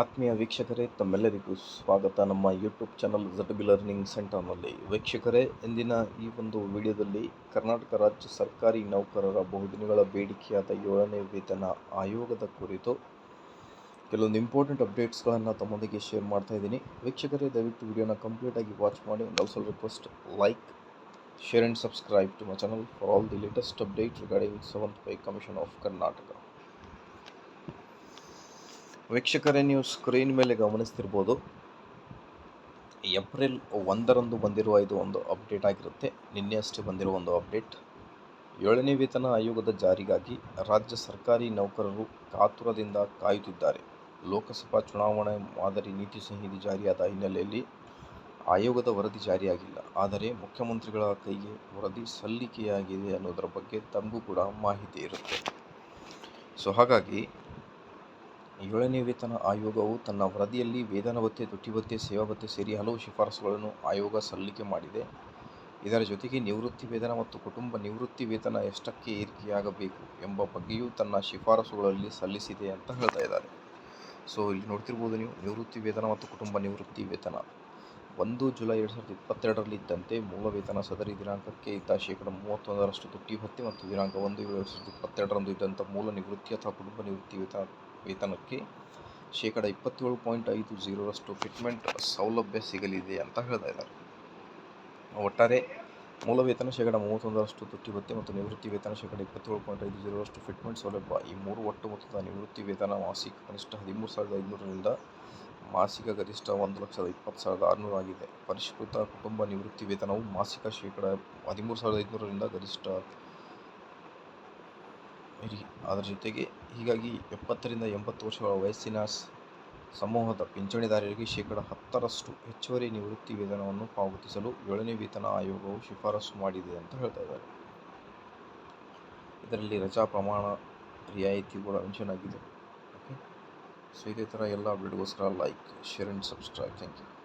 ಆತ್ಮೀಯ ವೀಕ್ಷಕರೇ, ತಮ್ಮೆಲ್ಲರಿಗೂ ಸ್ವಾಗತ. ನಮ್ಮ ಯೂಟ್ಯೂಬ್ ಚಾನಲ್ ಬಿ ಲರ್ನಿಂಗ್ ಸೆಂಟರ್ನಲ್ಲಿ ವೀಕ್ಷಕರೇ, ಇಂದಿನ ಈ ಒಂದು ವಿಡಿಯೋದಲ್ಲಿ ಕರ್ನಾಟಕ ರಾಜ್ಯ ಸರ್ಕಾರಿ ನೌಕರರ ಬಹುದಿನಗಳ ಬೇಡಿಕೆಯಾದ ಏಳನೇ ವೇತನ ಆಯೋಗದ ಕುರಿತು ಕೆಲವೊಂದು ಇಂಪಾರ್ಟೆಂಟ್ ಅಪ್ಡೇಟ್ಸ್ಗಳನ್ನು ತಮ್ಮೊಂದಿಗೆ ಶೇರ್ ಮಾಡ್ತಾ ಇದ್ದೀನಿ. ವೀಕ್ಷಕರೇ, ದಯವಿಟ್ಟು ವಿಡಿಯೋನ ಕಂಪ್ಲೀಟಾಗಿ ವಾಚ್ ಮಾಡಿ. ಒಂದು also request like share and subscribe to my channel for all the latest update regarding seventh pay commission of Karnataka ವೀಕ್ಷಕರೇ, ನೀವು ಸ್ಕ್ರೀನ್ ಮೇಲೆ ಗಮನಿಸ್ತಿರ್ಬೋದು. ಏಪ್ರಿಲ್ ಒಂದರಂದು ಬಂದಿರುವ ಇದು ಒಂದು ಅಪ್ಡೇಟ್ ಆಗಿರುತ್ತೆ. ನಿನ್ನೆ ಅಷ್ಟೇ ಬಂದಿರುವ ಒಂದು ಅಪ್ಡೇಟ್ ಏಳನೇ ವೇತನ ಆಯೋಗದ ಜಾರಿಗಾಗಿ ರಾಜ್ಯ ಸರ್ಕಾರಿ ನೌಕರರು ಕಾತುರದಿಂದ ಕಾಯುತ್ತಿದ್ದಾರೆ. ಲೋಕಸಭಾ ಚುನಾವಣೆ ಮಾದರಿ ನೀತಿ ಸಂಹಿತೆ ಜಾರಿಯಾದ ಹಿನ್ನೆಲೆಯಲ್ಲಿ ಆಯೋಗದ ವರದಿ ಜಾರಿಯಾಗಿಲ್ಲ. ಆದರೆ ಮುಖ್ಯಮಂತ್ರಿಗಳ ಕೈಗೆ ವರದಿ ಸಲ್ಲಿಕೆಯಾಗಿದೆ ಅನ್ನೋದರ ಬಗ್ಗೆ ತಮಗೂ ಕೂಡ ಮಾಹಿತಿ ಇರುತ್ತೆ. ಸೊ ಹಾಗಾಗಿ ಏಳನೇ ವೇತನ ಆಯೋಗವು ತನ್ನ ವರದಿಯಲ್ಲಿ ವೇತನ ಭತ್ಯೆ ತುಟ್ಟಿ ಭತ್ಯೆ ಸೇವಾ ಭತ್ಯೆ ಸೇರಿ ಹಲವು ಶಿಫಾರಸುಗಳನ್ನು ಆಯೋಗ ಸಲ್ಲಿಕೆ ಮಾಡಿದೆ. ಇದರ ಜೊತೆಗೆ ನಿವೃತ್ತಿ ವೇತನ ಮತ್ತು ಕುಟುಂಬ ನಿವೃತ್ತಿ ವೇತನ ಎಷ್ಟಕ್ಕೆ ಏರಿಕೆಯಾಗಬೇಕು ಎಂಬ ಬಗ್ಗೆಯೂ ತನ್ನ ಶಿಫಾರಸುಗಳಲ್ಲಿ ಸಲ್ಲಿಸಿದೆ ಅಂತ ಹೇಳ್ತಾ ಇದ್ದಾರೆ. ಸೊ, ಇಲ್ಲಿ ನೋಡ್ತಿರ್ಬೋದು ನೀವು, ನಿವೃತ್ತಿ ವೇತನ ಮತ್ತು ಕುಟುಂಬ ನಿವೃತ್ತಿ ವೇತನ. ಒಂದು ಜುಲೈ ಎರಡು ಸಾವಿರದ ಇಪ್ಪತ್ತೆರಡರಲ್ಲಿ ಇದ್ದಂತೆ ಮೂಲ ವೇತನ ಸದರಿ ದಿನಾಂಕಕ್ಕೆ ಇದ್ದ ಶೇಕಡ ಮೂವತ್ತೊಂದರಷ್ಟು ತುಟ್ಟಿ ಭತ್ಯೆ ಮತ್ತು ದಿನಾಂಕ ಒಂದು ಏಳು ಎರಡು ಸಾವಿರದ ಇಪ್ಪತ್ತೆರಡರಂದು ಇದ್ದಂಥ ಮೂಲ ನಿವೃತ್ತಿ ಅಥವಾ ಕುಟುಂಬ ನಿವೃತ್ತಿ ವೇತನ ವೇತನಕ್ಕೆ ಶೇಕಡ ಇಪ್ಪತ್ತೇಳು ಪಾಯಿಂಟ್ ಐದು ಜೀರೋರಷ್ಟು ಫಿಟ್ಮೆಂಟ್ ಸೌಲಭ್ಯ ಸಿಗಲಿದೆ ಅಂತ ಹೇಳ್ತಾ ಇದ್ದಾರೆ. ಒಟ್ಟಾರೆ ಮೂಲ ವೇತನ ಶೇಕಡ ಮೂವತ್ತೊಂದರಷ್ಟು ತುಟ್ಟಿ ಭತ್ಯೆ ಮತ್ತು ನಿವೃತ್ತಿ ವೇತನ ಶೇಕಡ ಇಪ್ಪತ್ತೇಳು ಪಾಯಿಂಟ್ ಐದು ಜೀರೋರಷ್ಟು ಫಿಟ್ಮೆಂಟ್ ಸೌಲಭ್ಯ. ಈ ಮೂರು ಒಟ್ಟು ಮೊತ್ತದ ನಿವೃತ್ತಿ ವೇತನ ಮಾಸಿಕ ಕನಿಷ್ಠ ಹದಿಮೂರು ಸಾವಿರದ ಐದುನೂರರಿಂದ ಮಾಸಿಕ ಗರಿಷ್ಠ ಒಂದು ಲಕ್ಷದ ಇಪ್ಪತ್ತು ಸಾವಿರದ ಆರುನೂರು ಆಗಿದೆ. ಪರಿಷ್ಕೃತ ಕುಟುಂಬ ನಿವೃತ್ತಿ ವೇತನವು ಮಾಸಿಕ ಶೇಕಡ ಹದಿಮೂರು ಸಾವಿರದ ಐದುನೂರರಿಂದ ಗರಿಷ್ಠ ಅದರ ಜೊತೆಗೆ ಹೀಗಾಗಿ ಎಪ್ಪತ್ತರಿಂದ ಎಂಬತ್ತು ವರ್ಷಗಳ ವಯಸ್ಸಿನ ಸಮೂಹದ ಪಿಂಚಣಿದಾರರಿಗೆ ಶೇಕಡ ಹತ್ತರಷ್ಟು ಹೆಚ್ಚುವರಿ ನಿವೃತ್ತಿ ವೇತನವನ್ನು ಪಾವತಿಸಲು ಏಳನೇ ವೇತನ ಆಯೋಗವು ಶಿಫಾರಸು ಮಾಡಿದೆ ಅಂತ ಹೇಳ್ತಾ ಇದ್ದಾರೆ. ಇದರಲ್ಲಿ ರಜಾ ಪ್ರಮಾಣ, ರಿಯಾಯಿತಿ ಕೂಡ ಮೆನ್ಷನ್ ಆಗಿದೆ. ಓಕೆ? ಸೊ ಇದೇ ಥರ ಎಲ್ಲ ಅಪ್ಡೇಟ್ಗೋಸ್ಕರ like, share and subscribe. Thank you.